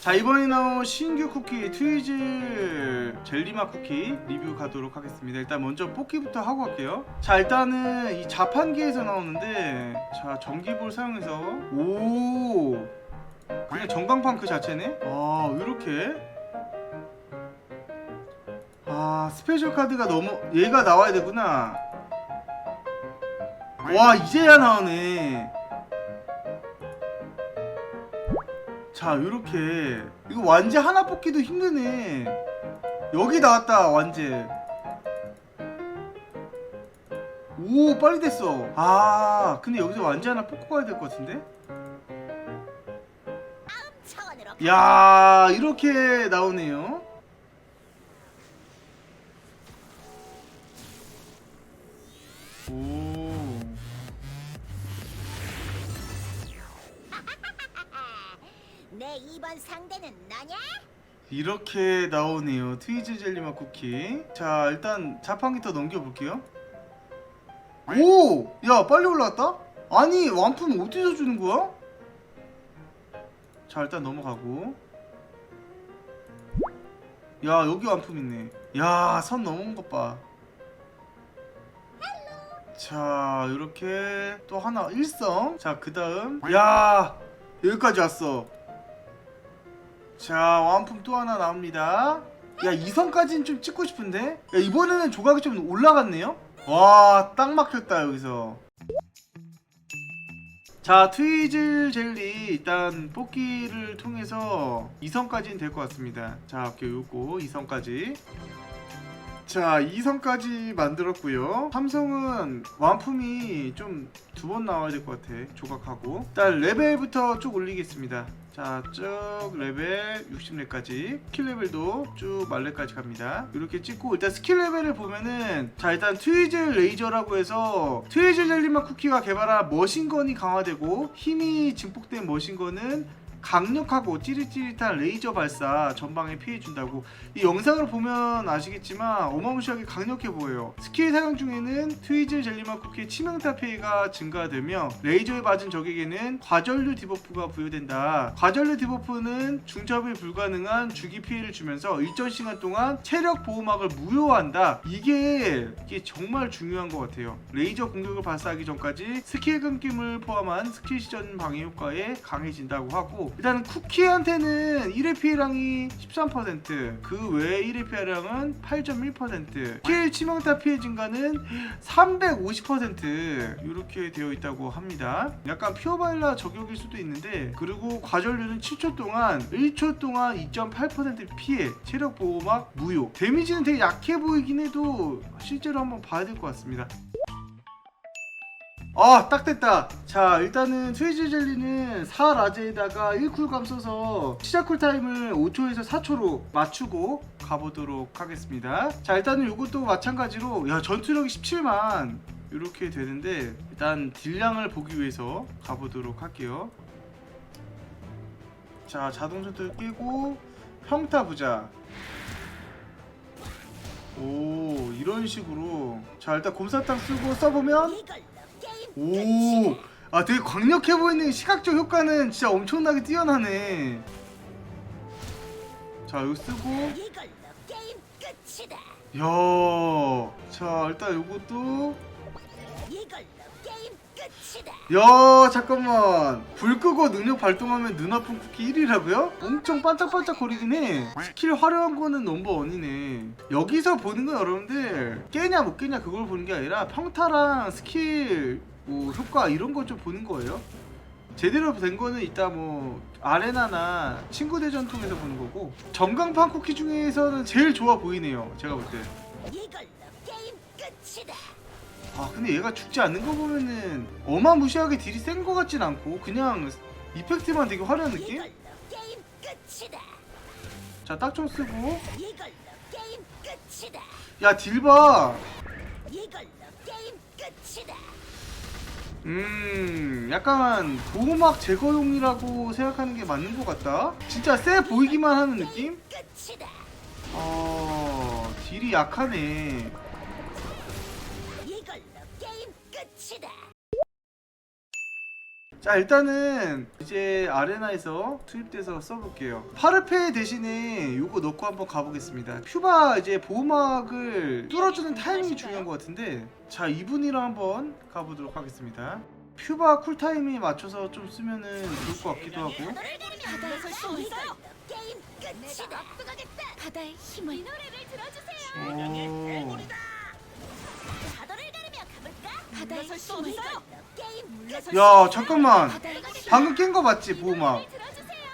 자 이번에 나온 신규 쿠키 트위즐 젤리맛 쿠키 리뷰 가도록 하겠습니다. 일단 먼저 뽑기부터 하고 갈게요. 자 일단은 이 자판기에서 나오는데 자 전기볼 사용해서 오! 그냥 전광판 그 자체네? 아 이렇게. 아 스페셜 카드가 너무 얘가 나와야 되구나. 와 이제야 나오네 자 요렇게. 이거 완제 하나 뽑기도 힘드네. 여기 나왔다 완제. 오 빨리 됐어. 아 근데 여기서 완제 하나 뽑고 가야 될 것 같은데? 야 이렇게 나오네요 내 이번 상대는 너냐? 이렇게 나오네요. 트위즈 젤리맛 쿠키. 자 일단 자판기 더 넘겨볼게요. 오! 야 빨리 올라왔다? 아니 완품 어디서 주는 거야? 자 일단 넘어가고. 야 여기 완품 있네. 야 선 넘어온 것봐. 자 이렇게 또 하나 일성. 자 그 다음. 야 여기까지 왔어 자 완품 또 하나 나옵니다. 야 2성까지는 좀 찍고 싶은데? 야 이번에는 조각이 좀 올라갔네요? 와 딱 막혔다 여기서. 자 트위즐 젤리 일단 뽑기를 통해서 2성까지는 될 것 같습니다. 자 오케이 요거 2성까지. 자 2성까지 만들었고요. 삼성은 완품이 좀 두 번 나와야 될 것 같아 조각하고. 일단 레벨부터 쭉 올리겠습니다 자 쭉 레벨 60레까지 스킬 레벨도 쭉 말레까지 갑니다. 이렇게 찍고 일단 스킬 레벨을 보면은 자 일단 트위즐 레이저라고 해서 트위즐 젤리맛 쿠키가 개발한 머신건이 강화되고 힘이 증폭된 머신건은 강력하고 찌릿찌릿한 레이저 발사 전방에 피해준다고. 이 영상을 보면 아시겠지만 어마무시하게 강력해 보여요. 스킬 사용 중에는 트위즐 젤리맛 쿠키의 치명타 피해가 증가되며 레이저에 맞은 적에게는 과전류 디버프가 부여된다. 과전류 디버프는 중첩이 불가능한 주기 피해를 주면서 일정 시간 동안 체력 보호막을 무효한다. 이게 이게 정말 중요한 것 같아요. 레이저 공격을 발사하기 전까지 스킬 끊김을 포함한 스킬 시전 방해 효과에 강해진다고 하고 일단 쿠키한테는 1회 피해량이 13%그 외에 1회 피해량은 8.1% 스킬 치명타 피해 증가는 350% 이렇게 되어 있다고 합니다. 약간 퓨어바일라 저격일 수도 있는데 그리고 과전류는 7초 동안 1초 동안 2.8% 피해 체력 보호막 무효. 데미지는 되게 약해 보이긴 해도 실제로 한번 봐야 될 것 같습니다 아, 딱 됐다. 자, 일단은 트위즈 젤리는 4라제에다가 1쿨 감 써서 시작 쿨타임을 5초에서 4초로 맞추고 가보도록 하겠습니다. 자, 일단은 이것도 마찬가지로, 야, 전투력이 17만. 이렇게 되는데, 일단 딜량을 보기 위해서 가보도록 할게요. 자, 자동 전투를 끼고, 평타 부자. 오, 이런 식으로. 자, 일단 곰사탕 쓰고 써보면, 오. 아 되게 강력해 보이는 시각적 효과는 진짜 엄청나게 뛰어나네. 자, 이거 쓰고, 이걸로 게임 끝이다. 야, 자 일단 요것도, 이걸로 게임 끝이다. 야 잠깐만, 불 끄고 능력 발동하면 눈 아픈 쿠키 1위라고요? 엄청 반짝반짝 거리긴 해. 스킬 화려한 거는 넘버 원이네. 여기서 보는 건 여러분들 깨냐 못 깨냐 그걸 보는 게 아니라 평타랑 스킬 뭐 효과 이런 거 좀 보는 거예요. 제대로 된 거는 이따 뭐 아레나나 친구 대전 통해서 보는 거고 전광판 쿠키 중에서는 제일 좋아 보이네요. 제가 볼 때. 이걸로 게임 끝이다. 아 근데 얘가 죽지 않는 거 보면은 어마무시하게 딜이 센 거 같진 않고 그냥 이펙트만 되게 화려한 느낌? 이걸로 게임 끝이다. 자 딱총 쓰고 이걸로 게임 끝이다. 야 딜 봐. 이걸로 게임 끝이다. 음 약간 보호막 제거용이라고 생각하는 게 맞는 것 같다. 진짜 세 보이기만 하는 느낌? 어 딜이 약하네. 자 일단은 이제 아레나에서 투입돼서 써볼게요 파르페 대신에 요거 넣고 한번 가보겠습니다 퓨바 이제 보호막을 뚫어주는 타이밍이 중요한 것 같은데 자 이분이랑 한번 가보도록 하겠습니다 퓨바 쿨타임에 맞춰서 좀 쓰면은 좋을 것 같기도 하고 바다에 설수 없어요. 게임 끝이다. 바다의 힘을 이 노래를 들어주세요. 오. 바다의 물러설 수 힘을 없어요. 게임 물러설 수 야. 잠깐만 바다의 힘을 방금 깬 거 맞지 보호막 노래를 들어주세요.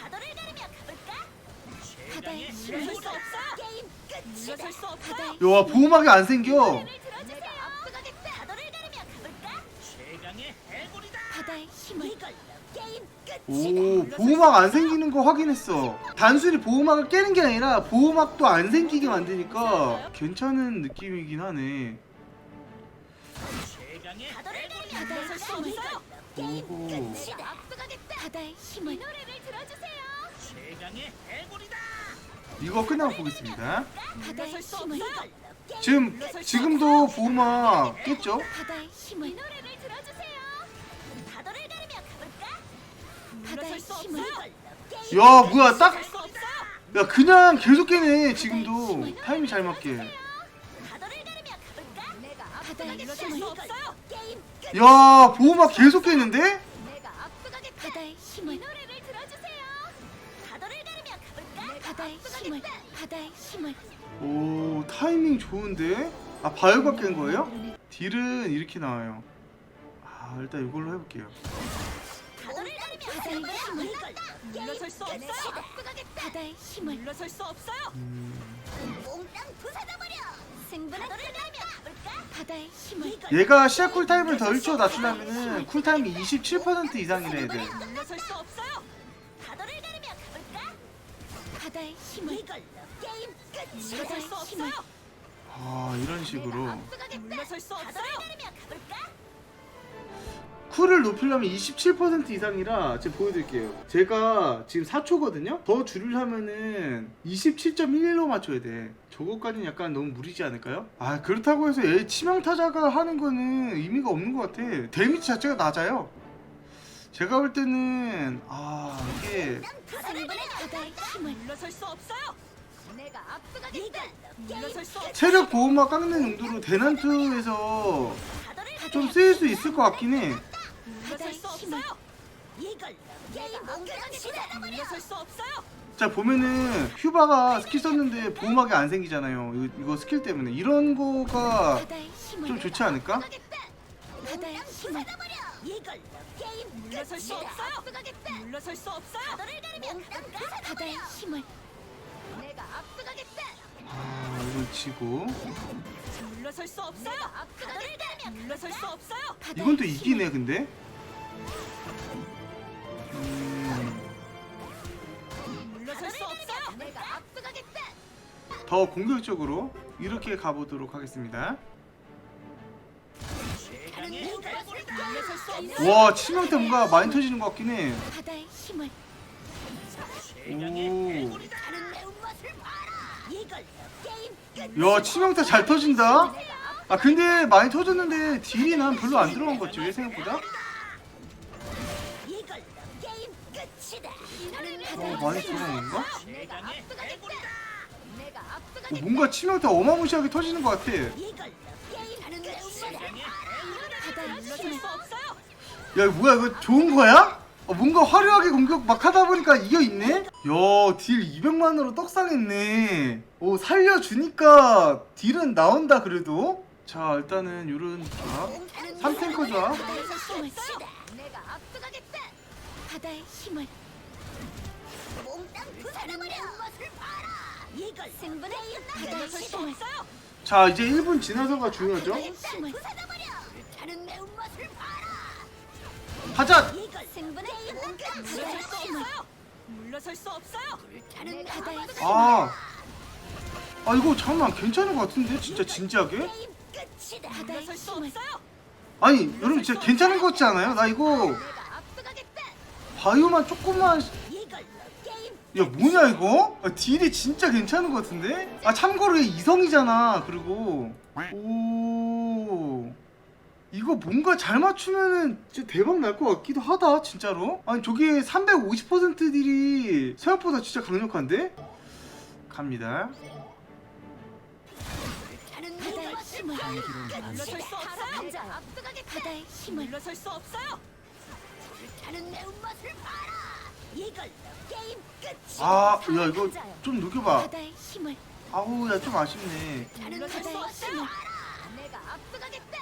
바다를 가르며 가볼까? 바다의 물러설 힘을 수 없어요. 게임 끝이다. 물러설 수 없어요. 야 보호막이 안 생겨 노래를 내가 들어주세요. 앞서가겠다. 바다를 가르며 가볼까? 바다의 힘을 이걸로 게임 끝이다. 오 보호막 안 생기는 거 확인했어 단순히 보호막을 깨는 게 아니라 보호막도 안 생기게 만드니까 괜찮은 느낌이긴 하네 바다를 가르며 바다에 설수 가볼까? 없어요. 이걸로 게임 오호. 끝이다. 앞서가겠다. 바다의 이 힘을 노래를 들어주세요. 이거 끝나고 보겠습니다 바다의 수 힘을 지금 지금도 보호막 깼죠? 바다의 이 힘을 노래를 들어주세요. 바다를 가르며 가볼까? 바다의 수 힘을 야 뭐야 딱. 야 그냥 계속 깨네 지금도 타이밍 잘 맞게 바다의 앞서가겠다. 힘을 이걸로 게임 끝. 야 보호막 계속 깨는데? 내가 앞서가겠다. 바다의 이 힘을 노래를 들어주세요. 바다를 가르며 가볼까? 바다의 힘을 바다의 힘을 오 타이밍 좋은데? 아 바이오가 깬 거예요? 딜은 이렇게 나와요 아 일단 이걸로 해볼게요 바다를 가르며 바다의? 힘을 물러설 수 없어요. 앞서가겠다. 바다의 힘을 물러설 수 없어요. 음, 몽땅 부숴져버려. 승부는 가르며 가볼까? 바다의 힘을 얘가 시야 쿨타임을 더 1초 낮추려면은 쿨타임이 27% 이상이래야 돼 물러설 수 없어요. 바다를 가르며 가볼까? 바다의 힘을 이걸로 게임 끝이다. 바다의 수 힘을 없어요. 아 이런 식으로 물러설 수 없어요. 가르며 가볼까? 쿨을 높이려면 27% 이상이라 제가 보여드릴게요. 제가 지금 4초거든요? 더 줄이려면은 27.11로 맞춰야 돼. 저거까지는 약간 너무 무리지 않을까요? 아 그렇다고 해서 얘 치명타자가 하는 거는 의미가 없는 것 같아. 데미지 자체가 낮아요. 제가 볼 때는 아 이게. 체력 보호막 깎는 용도로 대난투에서 좀 쓰일 수 있을 것 같긴 해 물러설 수 없어요. 이걸로 게임 끝이다. 물러설 수 없어요. 자 보면은 휴바가 스킬 썼는데 보호막이 안 생기잖아요 이거, 이거 스킬 때문에 이런 거가 바다의 힘을 좀 좋지 않을까? 바다의 힘을 이걸로 게임 물러설 수 없어요. 물러설 수 없어요. 바다를 가르며 바다의 힘을 내가 앞서가겠다. 아 이거 지고 물러설 수 없어요. 바다를 가르며 물러설 수 없어요. 이건 또 이기네 근데 음, 물러설 수 없어요. 내가 앞서가겠다. 더 공격적으로 이렇게 가보도록 하겠습니다 물러설 수 없어요. 와 치명타 뭔가 많이 터지는 것 같긴 해 바다의 힘을 오. 다른 매운맛을 봐라. 야 치명타 잘 터진다 아 근데 많이 터졌는데 딜이 난 별로 안 들어간 것 같지 왜 생각보다? 어 많이 건가? 내가 어. 뭔가 치명타 어마무시하게 터지는 것 같아 야. 이거 뭐야 이거 좋은 거야? 어, 뭔가 화려하게 공격 막 하다 보니까 이겨 있네? 야, 딜 200만으로 떡상했네. 오, 살려주니까 딜은 나온다, 그래도. 자, 일단은 요런 조합. 3탱커 조합. 바다의 힘을 내가 앞서가겠다. 바다의 힘을 몽땅 부숴버려. 맛을 봐라. 이걸 승부는 바다의 물러설 수 힘을 없어요. 자, 이제 1분 지나서가 중요하죠? 부숴버려. 다른 매운맛을. 가자! 이걸 승부는 물러설 수 없어요. 물러설 수 없어요. 다른 바다의 아. 아, 이거 잠깐만, 괜찮은 것 같은데? 진짜 진지하게? 게임 끝이다. 바다의 물러설 수 힘을. 없어요. 아니, 여러분 진짜 괜찮은 것 같지 않아요? 나 이거 내가. 바이오만 조금만. 이걸로 게임 야, 뭐냐, 이거? 아, 딜이 진짜 괜찮은 것 같은데? 아, 참고로 얘 이성이잖아, 그리고. 오. 이거 뭔가 잘 맞추면은 진짜 대박 날 것 같기도 하다 진짜로 아니 저게 350% 딜이 생각보다 진짜 강력한데? 갑니다 바다의 힘을 물러설 수 없어요. 바다의 힘을 물러설 수 없어요. 불타는 매운맛을 봐라. 이걸로 게임 끝이. 아야 이거 좀 바다의 힘을 아우 야 좀 아쉽네 물러설 수 바다의 없어요. 힘을 내가 앞서가겠다.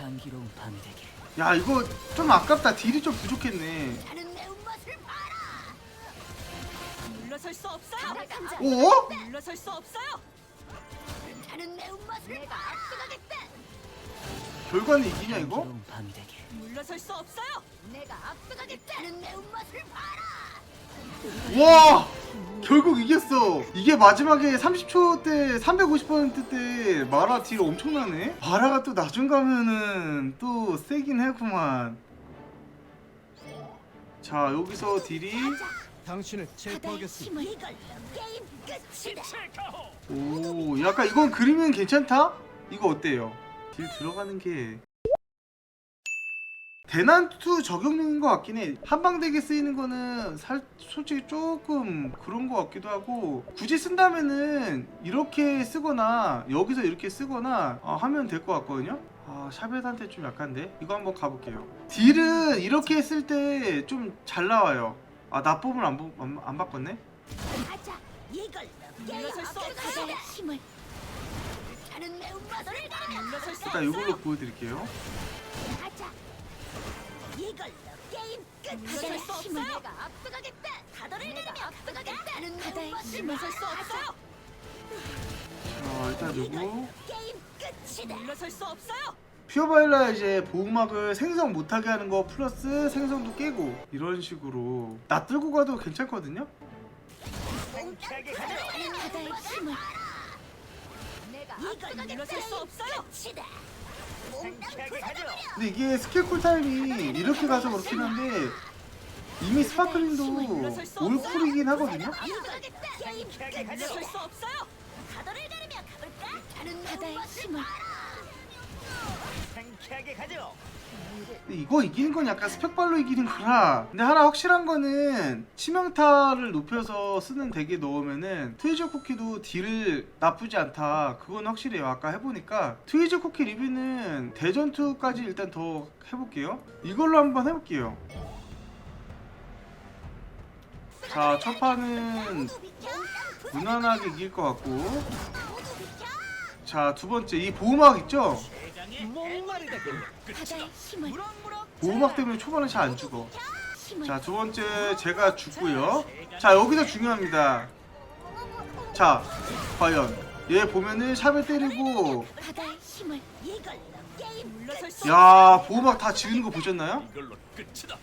향기로운 밤이 되게 야 이거 좀 아깝다 딜이 좀 부족했네 다른 매운맛을 봐라. 물러설 수 없어요. 오? 물러설 수 없어요. 다른 매운맛을 앞서가겠다. 결과는 이기냐 이거? 향기로운 밤이 되게 물러설 수 없어요. 내가 앞서가겠다. 다른 매운맛을 봐라. 와 결국 이겼어 이게 마지막에 30초 때 350%때 마라 딜 엄청나네 마라가 또 나중 가면은 또 세긴 해구만 자 여기서 딜이 당신을 체포하겠습니다. 힘을 이걸로 게임 끝이다. 오 약간 이건 그림은 괜찮다? 이거 어때요? 딜 들어가는 게 대난투 적용인 것 같긴 해 한방대게 쓰이는 거는 살, 솔직히 조금 그런 것 같기도 하고 굳이 쓴다면은 이렇게 쓰거나 여기서 이렇게 쓰거나 어, 하면 될 것 같거든요 아 샤벳한테 좀 약한데 이거 한번 가볼게요 딜은 이렇게 했을 때 좀 잘 나와요 아 나쁨을 안, 보- 안, 안 바꿨네 가자. 앞서가겠다. 힘을 다른 매운맛을 수 일단. 이걸로 보여드릴게요. 이걸로 게임 끝. 바다의 힘을. 내가 앞서가겠다. 가더를 내리며 앞서가겠다. 다른 바다의 힘을. 물러설 수 없어요. 자 일단 이걸로 게임 끝이다. 물러설 수 없어요. 퓨어바일라 이제 보호막을 생성 못하게 하는 거 플러스 생성도 깨고 이런 식으로 나 들고 가도 괜찮거든요? 바다의 힘을 이걸 물러설 수 없어요. 근데 이게 스킬 쿨타임이 이렇게 가서 그렇긴 한데 이미 스파클링도 하거든요? 물러설 수 없어요. 가더를 가르며 가볼까? 바다의 힘을 근데 이거 이기는 건 약간 스펙발로 이기는 거라. 근데 하나 확실한 거는 치명타를 높여서 쓰는 덱에 넣으면은 트위저 쿠키도 딜을 나쁘지 않다. 그건 확실해요 아까 해보니까. 트위저 쿠키 리뷰는 대전투까지 일단 더 해볼게요. 이걸로 한번 해볼게요. 자 첫 판은 무난하게 이길 것 같고. 자 두 번째 이 보호막 있죠? 바다의 힘을 보호막 때문에 초반에 잘 안 죽어. 힘을 자 두 번째 제가 죽고요. 자 여기서 중요합니다. 자 과연 얘 보면은 샵을 때리고 바다의 힘을 이걸로 게임 물러설 수 야 보호막 다 지우는 거 보셨나요? 이걸로 끝이다.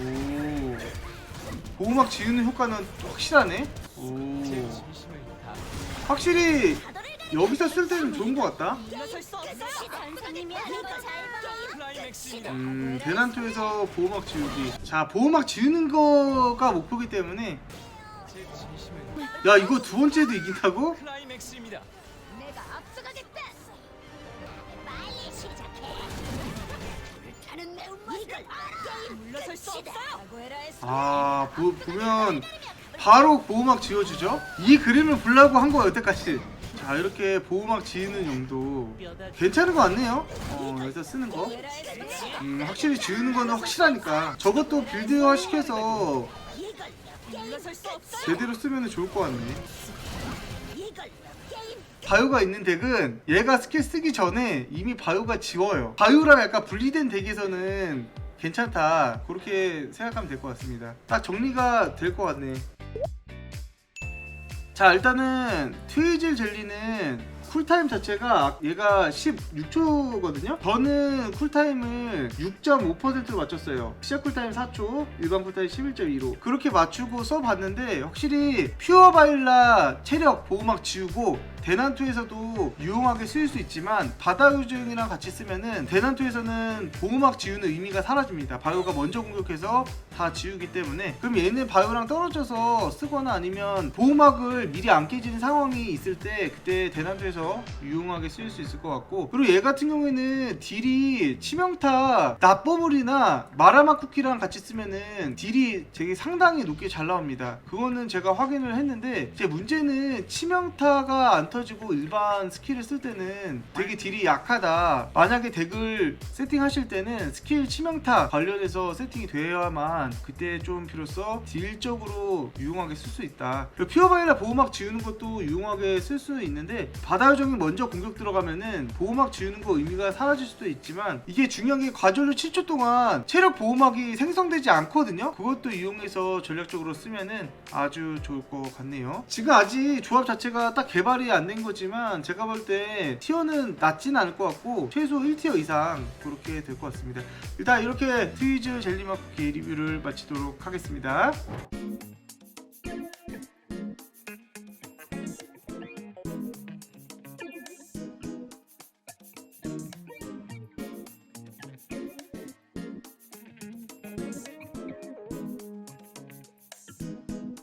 오. 보호막 지우는 효과는 확실하네? 오. 확실히 여기서 쓸 때는 좋은 것 같다. 음 대난투에서 보호막 지우기. 자 보호막 지우는 거가 목표기 때문에. 야 이거 두 번째도 이긴다고? 아. 보, 보면 바로 보호막 지워주죠? 이 그림을 보려고 한 거야 여태까지 자 이렇게 보호막 지우는 용도 괜찮은 거 같네요. 어 여기서 쓰는 거. 음, 확실히 지우는 거는 확실하니까 저것도 빌드화 시켜서. 제대로 쓰면 좋을 것 같네. 바요가 있는 덱은 얘가 스킬 쓰기 전에 이미 바요가 지워요. 바요랑 약간 분리된 덱에서는 괜찮다. 그렇게 생각하면 될 것 같습니다. 딱 정리가 될 것 같네 자 일단은 트위즐 젤리는 쿨타임 자체가 얘가 16초거든요? 저는 쿨타임을 6.5%로 맞췄어요. 시작 쿨타임 4초 일반 쿨타임 11.2로. 그렇게 맞추고 써봤는데 확실히 퓨어 바일라 체력 보호막 지우고 대난투에서도 유용하게 쓰일 수 있지만 바다 요정이랑 같이 쓰면은 대난투에서는 보호막 지우는 의미가 사라집니다. 바이오가 먼저 공격해서 다 지우기 때문에 그럼 얘는 바이오랑 떨어져서 쓰거나 아니면 보호막을 미리 안 깨지는 상황이 있을 때 그때 대난투에서 유용하게 쓰일 수 있을 것 같고 그리고 얘 같은 경우에는 딜이 치명타 납버블이나 마라마 쿠키랑 같이 쓰면은 딜이 되게 상당히 높게 잘 나옵니다. 그거는 제가 확인을 했는데 제 문제는 치명타가 안 터지고 일반 스킬을 쓸 때는 되게 딜이 약하다. 만약에 덱을 세팅하실 때는 스킬 치명타 관련해서 세팅이 되어야만 그때 좀 비로소 딜적으로 유용하게 쓸 수 있다. 그리고 피어바이라 보호막 지우는 것도 유용하게 쓸 수 있는데 바다 요정이 먼저 공격 들어가면은 보호막 지우는 거 의미가 사라질 수도 있지만 이게 중요한 게 과전류 7초 동안 체력 보호막이 생성되지 않거든요. 그것도 이용해서 전략적으로 쓰면은 아주 좋을 것 같네요. 지금 아직 조합 자체가 딱 개발이 안 된 거지만 제가 볼 때 티어는 낮진 않을 것 같고 최소 1티어 이상 그렇게 될 것 같습니다. 일단 이렇게 트위즈 젤리마쿠키 리뷰를 마치도록 하겠습니다.